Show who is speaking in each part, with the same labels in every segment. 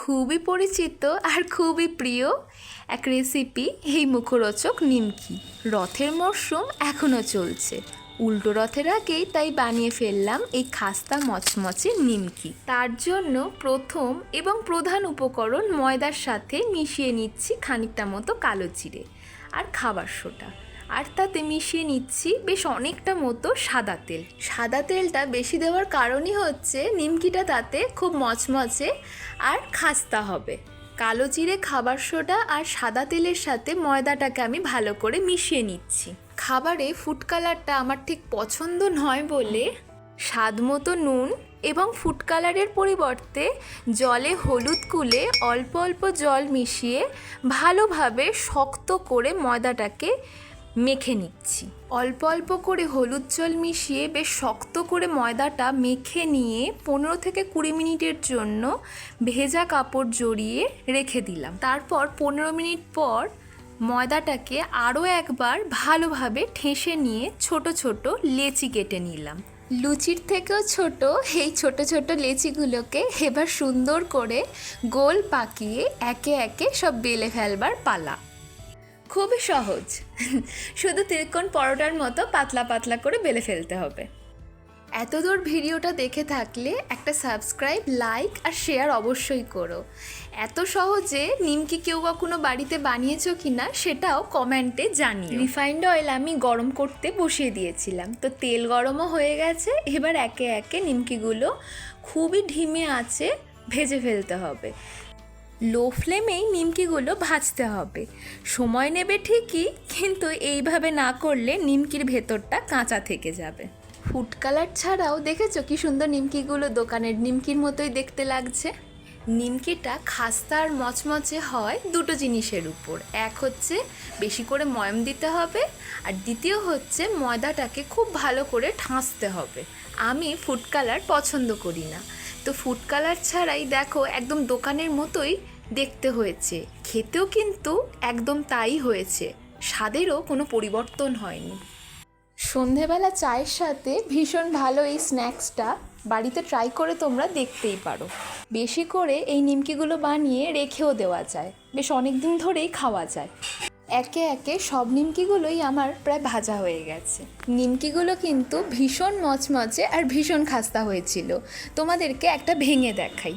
Speaker 1: খুবই পরিচিত আর খুবই প্রিয় এক রেসিপি এই মুখরোচক নিমকি। রথের মরশুম এখনও চলছে। উল্টো রথের আগেই তাই বানিয়ে ফেললাম এই খাস্তা মচমচে নিমকি। তার জন্য প্রথম এবং প্রধান উপকরণ ময়দার সাথে মিশিয়ে নিচ্ছি খানিকটা মতো কালো জিরে আর খাবার সোটা আর তাতে মিশিয়ে নিচ্ছি বেশ অনেকটা মতো সাদা তেল। সাদা তেলটা বেশি দেওয়ার কারণই হচ্ছে নিমকিটা তাতে খুব মচমচে আর খাস্তা হবে। কালো জিরে খাবার সোডা আর সাদা তেলের সাথে ময়দাটাকে আমি ভালো করে মিশিয়ে নিচ্ছি। খাবারে ফুড কালারটা আমার ঠিক পছন্দ নয় বলে স্বাদ মতো নুন এবং ফুড কালারের পরিবর্তে জলে হলুদ কুলে অল্প অল্প জল মিশিয়ে ভালোভাবে শক্ত করে ময়দাটাকে মেখে নিচ্ছি। অল্প অল্প করে হলুদ জল মিশিয়ে বেশ শক্ত করে ময়দাটা মেখে নিয়ে পনেরো থেকে কুড়ি মিনিটের জন্য ভেজা কাপড় জড়িয়ে রেখে দিলাম। তারপর পনেরো মিনিট পর ময়দাটাকে আরও একবার ভালোভাবে ঠেসে নিয়ে ছোট ছোট লেচি কেটে নিলাম। লুচির থেকেও ছোট এই ছোট ছোট লেচিগুলোকে এবার সুন্দর করে গোল পাকিয়ে একে একে সব বেলে ফেলবার পালা। খুবই সহজ। শুধু তিরকোণ পরোটার মতো পাতলা পাতলা করে বেলে ফেলতে হবে। এতদূর ভিডিওটা দেখে থাকলে একটা সাবস্ক্রাইব, লাইক আর শেয়ার অবশ্যই করো। এত সহজে নিমকি কেউ কখনো বাড়িতে বানিয়েছো কি না সেটাও কমেন্টে জানিও। রিফাইন্ড অয়েল আমি গরম করতে বসিয়ে দিয়েছিলাম। তো তেল গরমও হয়ে গেছে, এবার একে একে নিমকিগুলো খুবই ঢিমে আছে ভেজে ফেলতে হবে। লো ফ্লেমেই নিমকিগুলো ভাজতে হবে। সময় নেবে ঠিকই, কিন্তু এইভাবে না করলে নিমকির ভেতরটা কাঁচা থেকে যাবে। ফুড কালার ছাড়াও দেখেছ কি সুন্দর নিমকিগুলো দোকানের নিমকির মতোই দেখতে লাগছে? নিমকিটা খাস্তা আর মচমচে হয় দুটো জিনিসের উপর। এক হচ্ছে বেশি করে ময়ম দিতে হবে, আর দ্বিতীয় হচ্ছে ময়দাটাকে খুব ভালো করে ঠাঁসতে হবে। আমি ফুড কালার পছন্দ করি না। তো ফুড কালার ছাড়াই দেখো একদম দোকানের মতোই দেখতে হয়েছে। খেতেও কিন্তু একদম তাই হয়েছে। স্বাদেরও কোনো পরিবর্তন হয়নি। সন্ধেবেলা চায়ের সাথে ভীষণ ভালো এই স্ন্যাক্সটা বাড়িতে ট্রাই করে তোমরা দেখতেই পারো। বেশি করে এই নিমকিগুলো বানিয়ে রেখেও দেওয়া যায়। বেশ অনেক দিন ধরেই খাওয়া যায়। একে একে সব নিমকিগুলোই আমার প্রায় ভাজা হয়ে গেছে। নিমকিগুলো কিন্তু ভীষণ মচমচে আর ভীষণ খাস্তা হয়েছিল। তোমাদেরকে একটা ভেঙে দেখাই।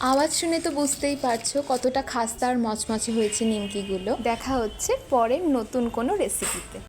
Speaker 1: আওয়াজ শুনে তো বুঝতেই পারছ কতটা খাস্তা আর মচমচে হয়েছে নিমকিগুলো। দেখা হচ্ছে পরের নতুন কোনো রেসিপিতে